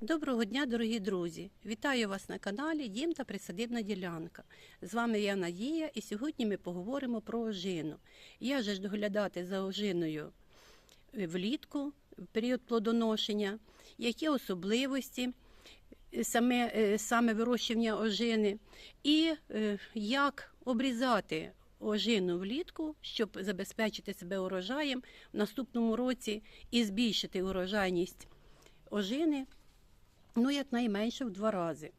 Доброго дня, дорогі друзі! Вітаю вас на каналі Дім та Присадибна ділянка. З вами я Надія, і сьогодні ми поговоримо про ожину. Я ж доглядати за ожиною влітку, в період плодоношення, які особливості е, саме, е, саме вирощування ожини, і е, як обрізати ожину влітку, щоб забезпечити себе урожаєм в наступному році і збільшити урожайність ожини ну, якнайменше в два рази.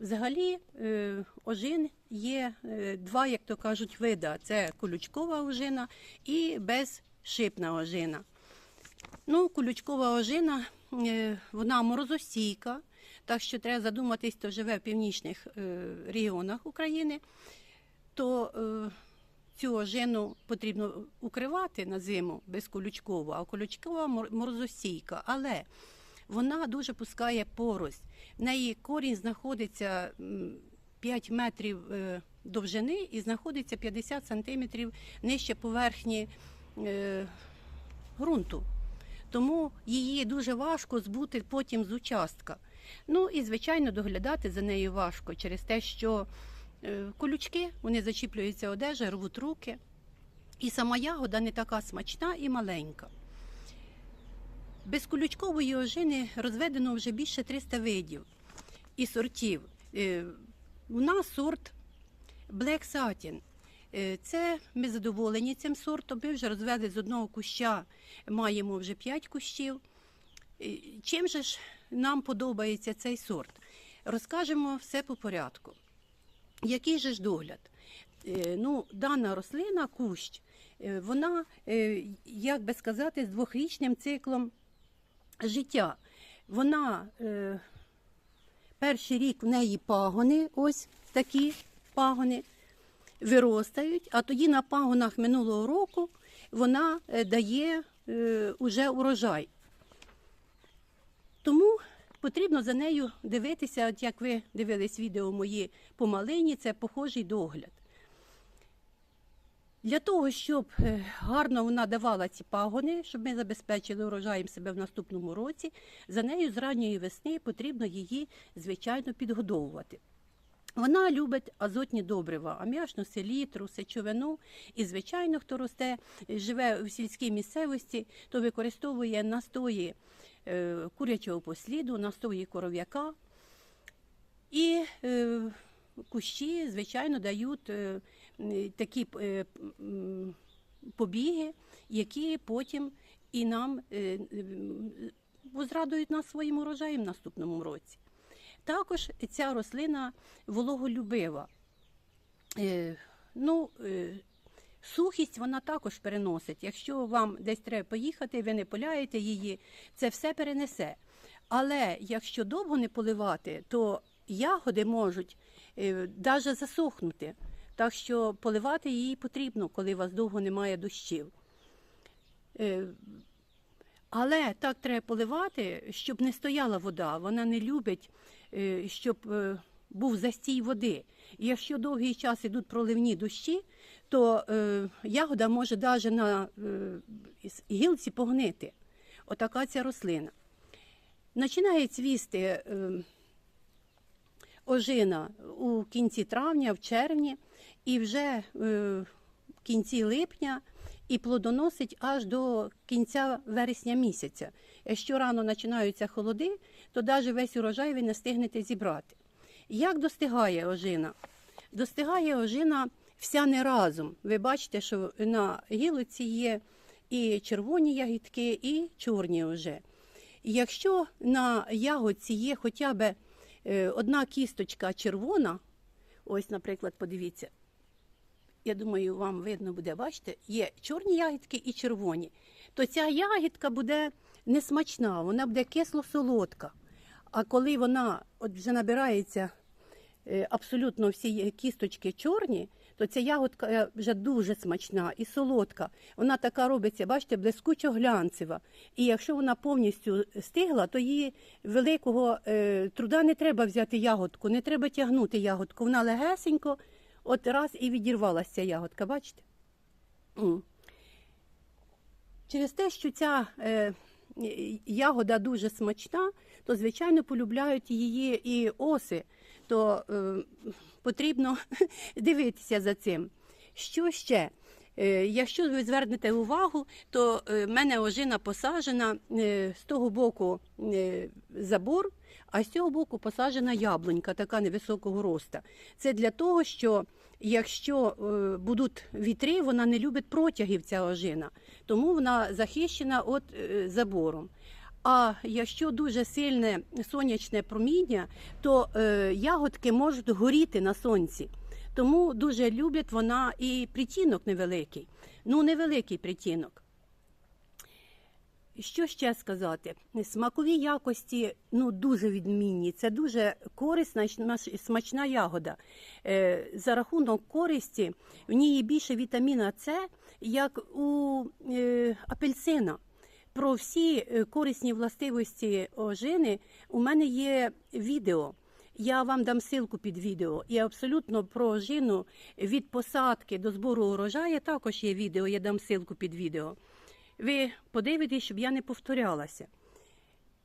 Взагалі, е, ожин є е, два, як то кажуть, вида: це колючкова ожина і безшипна ожина. Ну, колючкова ожина, е, вона морозостійка, так що треба задуматись, хто живе в північних регіонах України, то цю ожину потрібно укривати на зиму безколючково, а колючкова мор- морозостійка. Але вона дуже пускає порость. В неї корінь знаходиться 5 метрів е, довжини і знаходиться 50 сантиметрів нижче поверхні е, ґрунту. Тому її дуже важко збути потім з участка. Ну і, звичайно, доглядати за нею важко через те, що е, колючки вони зачіплюються одежа, рвуть руки. І сама ягода не така смачна і маленька. Безколючкової ожини розведено вже більше 300 видів і сортів. Е, У нас сорт Black Satin. Е, Це ми задоволені цим сортом. Ми вже розвели з одного куща, маємо вже 5 кущів. Е, Чим же ж нам подобається цей сорт? Розкажемо все по порядку. Який же ж догляд? Ну, дана рослина, кущ, вона, як би сказати, з двохрічним циклом життя. Вона е, перший рік в неї пагони, ось такі пагони, виростають, а тоді на пагонах минулого року вона е, дає е, уже урожай. Тому потрібно за нею дивитися, от як ви дивились відео мої по малині, це похожий догляд. Для того, щоб е, гарно вона давала ці пагони, щоб ми забезпечили урожаєм себе в наступному році, за нею з ранньої весни потрібно її, звичайно, підгодовувати. Вона любить азотні добрива, аміачну селітру, сечовину. І, звичайно, хто росте, живе в сільській місцевості, то використовує настої е, курячого посліду, настої коров'яка. І е, кущі, звичайно, дають е, такі е, побіги, які потім і нам е, м, возрадують нас своїм урожаєм в наступному році. Також ця рослина вологолюбива. Е, ну, е, сухість вона також переносить. Якщо вам десь треба поїхати, ви не поляєте її, це все перенесе. Але якщо довго не поливати, то ягоди можуть навіть засохнути. Так що поливати її потрібно, коли у вас довго немає дощів. Е, але так треба поливати, щоб не стояла вода. Вона не любить, е, щоб е, був застій води. І якщо довгий час ідуть проливні дощі, то ягода може навіть на гілці погнити. Отака ця рослина. Починає цвісти ожина у кінці травня, в червні, і вже е, в кінці липня і плодоносить аж до кінця вересня місяця. Якщо рано починаються холоди, то навіть весь урожай ви не встигнете зібрати. Як достигає ожина? Достигає ожина вся не разом. Ви бачите, що на гілоці є і червоні ягідки, і чорні вже. Якщо на ягодці є хоча б е, одна кісточка червона, ось, наприклад, подивіться, я думаю, вам видно буде, бачите, є чорні ягідки і червоні, то ця ягідка буде несмачна, вона буде кисло-солодка. А коли вона от вже набирається е, абсолютно всі кісточки чорні, то ця ягодка е, вже дуже смачна і солодка. Вона така робиться, бачите, блискучо глянцева. І якщо вона повністю стигла, то її великого е, труда не треба взяти ягодку, не треба тягнути ягодку. Вона легесенько, от раз і відірвалася ягодка, бачите? Через те, що ця е, ягода дуже смачна, то звичайно полюбляють її і оси. То е, потрібно дивитися за цим. Що ще? Е, Якщо ви звернете увагу, то е, в мене ожина посаджена е, з того боку е, забор, а з цього боку посаджена яблунька, така невисокого роста. Це для того, що якщо е, будуть вітри, вона не любить протягів ця ожина, тому вона захищена от е, забором. А якщо дуже сильне сонячне проміння, то е, ягодки можуть горіти на сонці. Тому дуже люблять вона і притінок невеликий. Ну, невеликий притінок. Що ще сказати? Смакові якості ну, дуже відмінні. Це дуже корисна смачна ягода. Е, за рахунок користі в ній більше вітаміна С, як у е, апельсина. Про всі е, корисні властивості ожини у мене є відео. Я вам дам ссылку під відео. І абсолютно про ожину від посадки до збору урожаю також є відео. Я дам ссылку під відео. Ви подивитесь, щоб я не повторялася.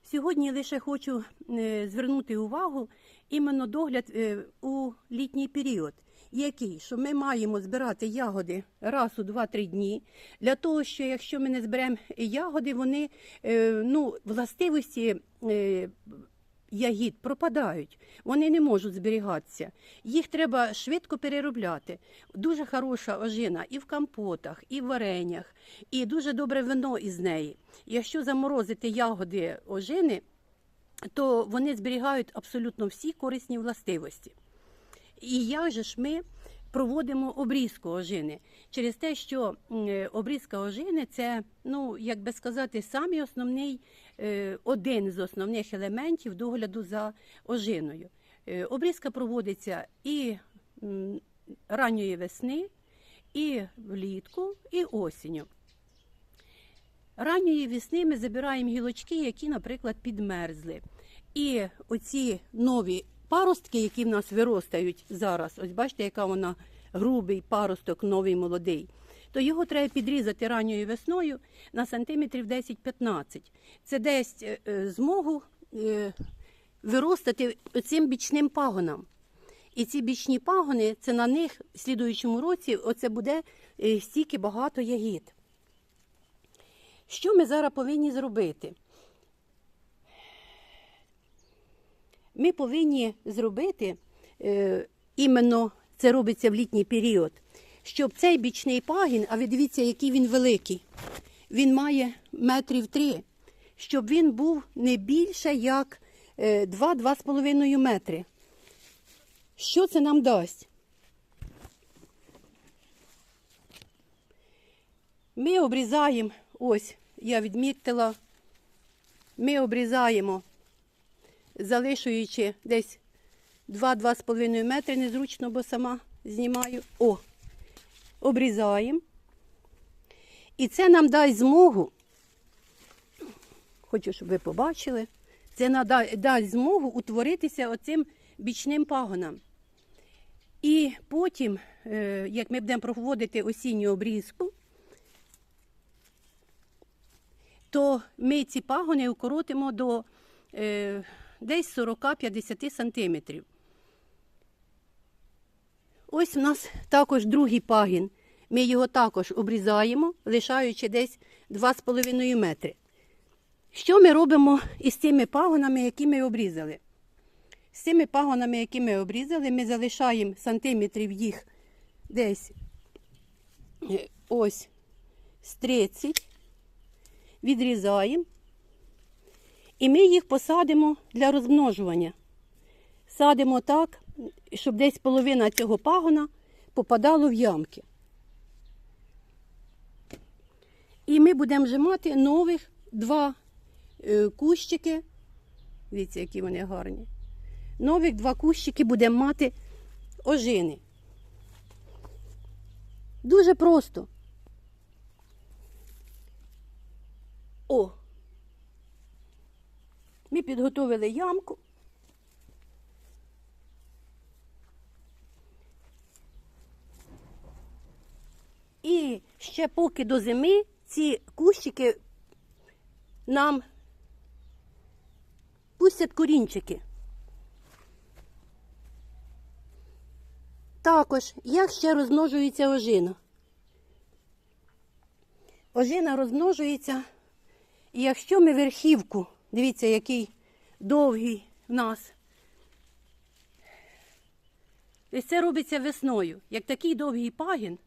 Сьогодні лише хочу е, звернути увагу іменно догляд е, у літній період, який що ми маємо збирати ягоди раз у 2-3 дні. Для того, що якщо ми не зберемо ягоди, вони е, ну, властивості. Ягід пропадають, вони не можуть зберігатися. Їх треба швидко переробляти. Дуже хороша ожина і в компотах, і в варенях, і дуже добре вино із неї. Якщо заморозити ягоди ожини, то вони зберігають абсолютно всі корисні властивості. І як же ж ми проводимо обрізку ожини? Через те, що е, обрізка ожини це, ну, як би сказати, самий основний, е, один з основних елементів догляду за ожиною. Е, Обрізка проводиться і ранньої весни, і влітку, і осінню. Ранньої весни ми забираємо гілочки, які, наприклад, підмерзли. І оці нові паростки, які в нас виростають зараз, ось бачите, яка вона грубий паросток, новий молодий, то його треба підрізати ранньою весною на сантиметрів 10-15. Це дасть е, е, змогу е, виростати цим бічним пагонам. І ці бічні пагони, це на них в слідуючому році оце буде стільки багато ягід. Що ми зараз повинні зробити? Ми повинні зробити, е, іменно це робиться в літній період, щоб цей бічний пагін, а ви дивіться, який він великий, він має метрів три, щоб він був не більше як е, 2-2,5 метри. Що це нам дасть? Ми обрізаємо, ось я відмітила, ми обрізаємо, залишуючи десь 2-2,5 метри, незручно, бо сама знімаю. О, обрізаємо. І це нам дасть змогу, хочу, щоб ви побачили, це нада- дасть змогу утворитися оцим бічним пагонам. І потім, е, як ми будемо проводити осінню обрізку, то ми ці пагони укоротимо до е, десь 40-50 сантиметрів. Ось у нас також другий пагін. Ми його також обрізаємо, лишаючи десь 2,5 метри. Що ми робимо із цими пагонами, які ми обрізали? З цими пагонами, які ми обрізали, ми залишаємо сантиметрів їх десь е, ось з 30, відрізаємо. І ми їх посадимо для розмножування. Садимо так, щоб десь половина цього пагона попадало в ямки. І ми будемо вже мати нових два е, кущики. Дивіться, які вони гарні. Нових два кущики будемо мати ожини. Дуже просто. О! Ми підготовили ямку. І ще поки до зими ці кущики нам пустять корінчики. Також, як ще розмножується ожина? Ожина розмножується, якщо ми верхівку, дивіться, який довгий в нас. Ось це робиться весною. Як такий довгий пагін,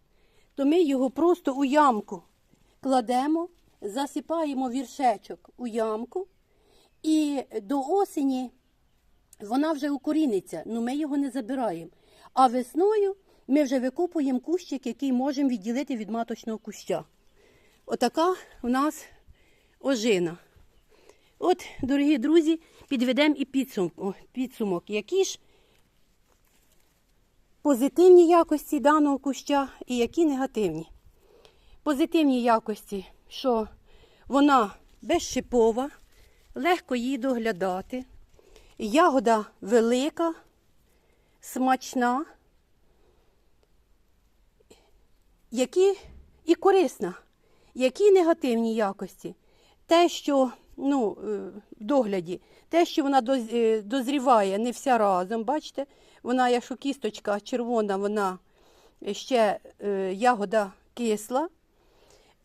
то ми його просто у ямку кладемо, засипаємо віршечок у ямку, і до осені вона вже укоріниться, але ми його не забираємо. А весною ми вже викопуємо кущик, який можемо відділити від маточного куща. Отака у нас ожина. От, дорогі друзі, підведемо і підсумок, підсумок. Які ж позитивні якості даного куща і які негативні. Позитивні якості, що вона безшипова, легко її доглядати, ягода велика, смачна, які і корисна. Які негативні якості? Те, що ну, е, в догляді, те, що вона е, дозріває не вся разом, бачите, вона, якщо кісточка червона, вона ще е, ягода кисла.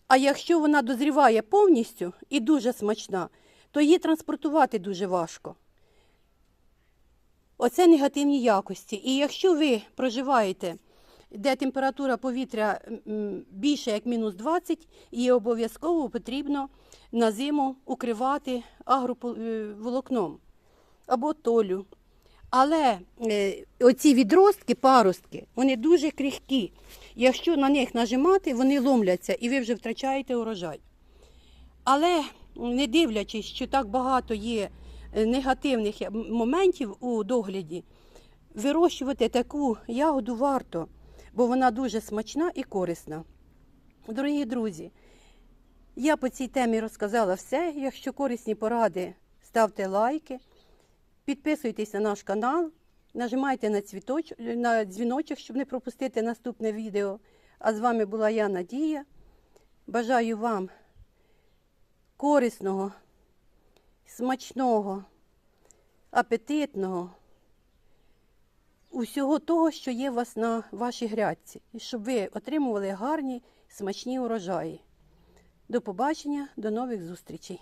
А якщо вона дозріває повністю і дуже смачна, то її транспортувати дуже важко. Оце негативні якості. І якщо ви проживаєте, де температура повітря більше як мінус 20, її обов'язково потрібно на зиму укривати агроволокном або толю. Але е, оці відростки, паростки, вони дуже крихкі. Якщо на них нажимати, вони ломляться і ви вже втрачаєте урожай. Але не дивлячись, що так багато є е, негативних моментів у догляді, вирощувати таку ягоду варто, бо вона дуже смачна і корисна. Дорогі друзі, я по цій темі розказала все. Якщо корисні поради, ставте лайки, підписуйтесь на наш канал, нажимайте на, цвіточ... на дзвіночок, щоб не пропустити наступне відео. А з вами була я Надія. Бажаю вам корисного, смачного, апетитного, усього того, що є у вас на вашій грядці, і щоб ви отримували гарні, смачні урожаї. До побачення, до нових зустрічей!